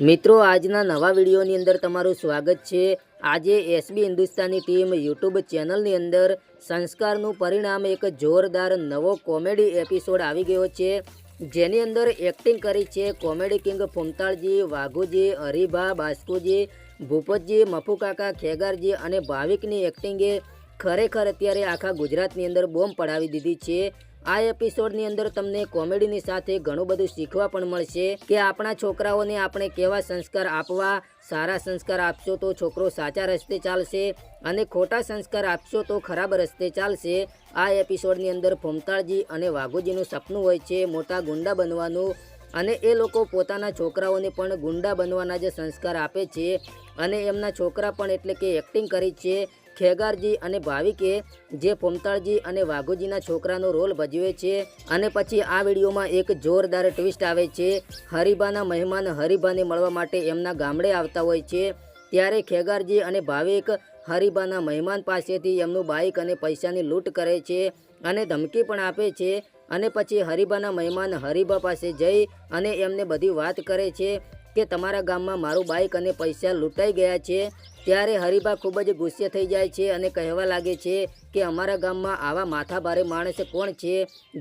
મિત્રો, આજના નવા વિડીયોની અંદર તમારું સ્વાગત છે. આજે એસબી હિન્દુસ્તાની ટીમ યુટ્યુબ ચેનલની અંદર સંસ્કારનું પરિણામ એક જોરદાર નવો કોમેડી એપિસોડ આવી ગયો છે. જેની અંદર એક્ટિંગ કરી છે કોમેડી કિંગ ફુમતાળજી, વાઘુજી, હરિભા બાસ્કુજી ભૂપતજી, મફુકાકા ખેગારજી અને ભાવિકની એક્ટિંગે ખરેખર અત્યારે આખા ગુજરાતની અંદર બોમ્બ પડાવી દીધી છે. આ એપિસોડની અંદર તમને કોમેડીની સાથે ઘણું બધું શીખવા પણ મળશે કે આપણા છોકરાઓને આપણે કેવા સંસ્કાર આપવા, સારા સંસ્કાર આપશો તો છોકરો સાચા રસ્તે ચાલશે અને ખોટા સંસ્કાર આપશો તો ખરાબ રસ્તે ચાલશે. આ એપિસોડની અંદર ફોમતાળજી અને વાઘુજીનું સપનું હોય છે મોટા ગુંડા બનવાનું અને એ લોકો પોતાના છોકરાઓને પણ ગુંડા બનવાના જે સંસ્કાર આપે છે અને એમના છોકરા પણ એટલે કે એક્ટિંગ કરી છે. ખેગારજી અને ભાવિકે જે પોમતાળજી અને વાઘુજીના છોકરાનો રોલ ભજવે છે અને પછી આ વિડીયોમાં એક જોરદાર ટ્વિસ્ટ આવે છે. હરિભાના મહેમાન હરિભાને મળવા માટે એમના ગામડે આવતા હોય છે. ત્યારે ખેગારજી અને ભાવિક હરિભાના મહેમાન પાસેથી એમનું બાઇક અને પૈસાની લૂંટ કરે છે અને ધમકી પણ આપે છે અને પછી હરિભાના મહેમાન હરિભા પાસે જઈ અને એમને બધી વાત કરે છે. કે તમારા ગામમાં મારું બાઇક અને પૈસા લૂંટાઈ ગયા છે, ત્યારે હરિભા ખૂબ જ ગુસ્સે થઈ જાય છે અને કહેવા લાગે છે કે અમારા ગામમાં આવા માથાભારે માણસ કોણ છે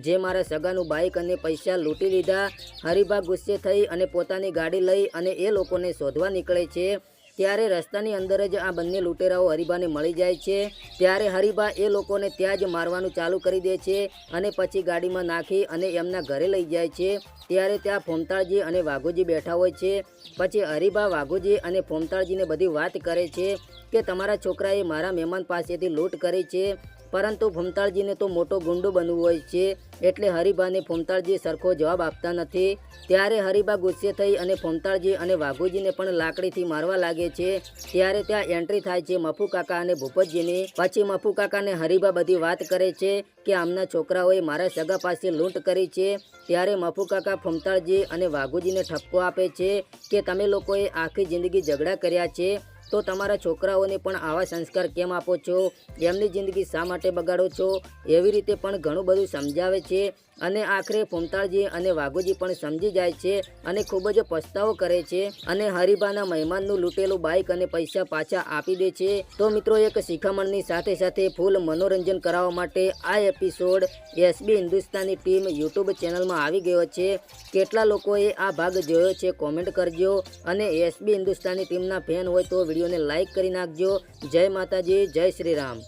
જે મારા સગાનું બાઇક અને પૈસા લૂંટી લીધા. હરિભા ગુસ્સે થઈ અને પોતાની ગાડી લઈ અને એ લોકોને શોધવા નીકળે છે. ત્યારે રસ્તાની અંદર જ આ બંને લૂંટેરાઓ હરિભાને મળી જાય છે. ત્યારે હરિભા એ લોકોને ત્યાં જ મારવાનું ચાલુ કરી દે છે અને પછી ગાડીમાં નાખી અને એમના ઘરે લઈ જાય છે. ત્યારે ત્યાં ફોમતાળજી અને વાઘુજી બેઠા હોય છે. પછી હરિભા, વાઘુજી અને ફોમતાળજીને બધી વાત કરે છે કે તમારા છોકરાએ મારા મહેમાન પાસેથી લૂંટ કરી છે. પરંતુ ફોમતાળજીને તો મોટો ગુંડો બનવું હોય છે, એટલે હરિભાને ફોમતાળજી સરખો જવાબ આપતા નથી. ત્યારે હરિભા ગુસ્સે થઈ અને ફોમતાળજી અને વાઘુજીને પણ લાકડીથી મારવા લાગે છે. ત્યારે ત્યાં એન્ટ્રી થાય છે મફુ કાકા અને ભૂપતજીની. પછી મફુ કાકાને હરિભા બધી વાત કરે છે કે આમના છોકરાઓએ મારા સગા પાસે લૂંટ કરી છે. ત્યારે મફુ કાકા ફોમતાળજી અને વાઘુજીને ઠપકો આપે છે કે તમે લોકોએ આખી જિંદગી ઝઘડા કર્યા છે. તો તમારા છોકરાઓને પણ આવા સંસ્કાર કેમ આપો છો? એમની જિંદગી શા માટે બગાડો છો? એવી રીતે પણ ઘણું બધું સમજાવે છે અને આખરે ફોમતાળજી અને વાઘુજી પણ સમજી જાય છે અને ખૂબ જ પસ્તાવો કરે છે અને હરિભાના મહેમાનનું લૂંટેલું બાઇક અને પૈસા પાછા આપી દે છે. તો મિત્રો, એક શિખામણની સાથે સાથે ફૂલ મનોરંજન કરાવવા માટે આ episode S B Hindustani team YouTube ચેનલમાં આવી ગયો છે. કેટલા લોકોએ આ ભાગ જોયો છે કોમેન્ટ કરજો અને એસબી હિન્દુસ્તાની ટીમના ફેન હોય તો વિડીયોને લાઇક કરી નાખજો. જય માતાજી જય શ્રી રામ.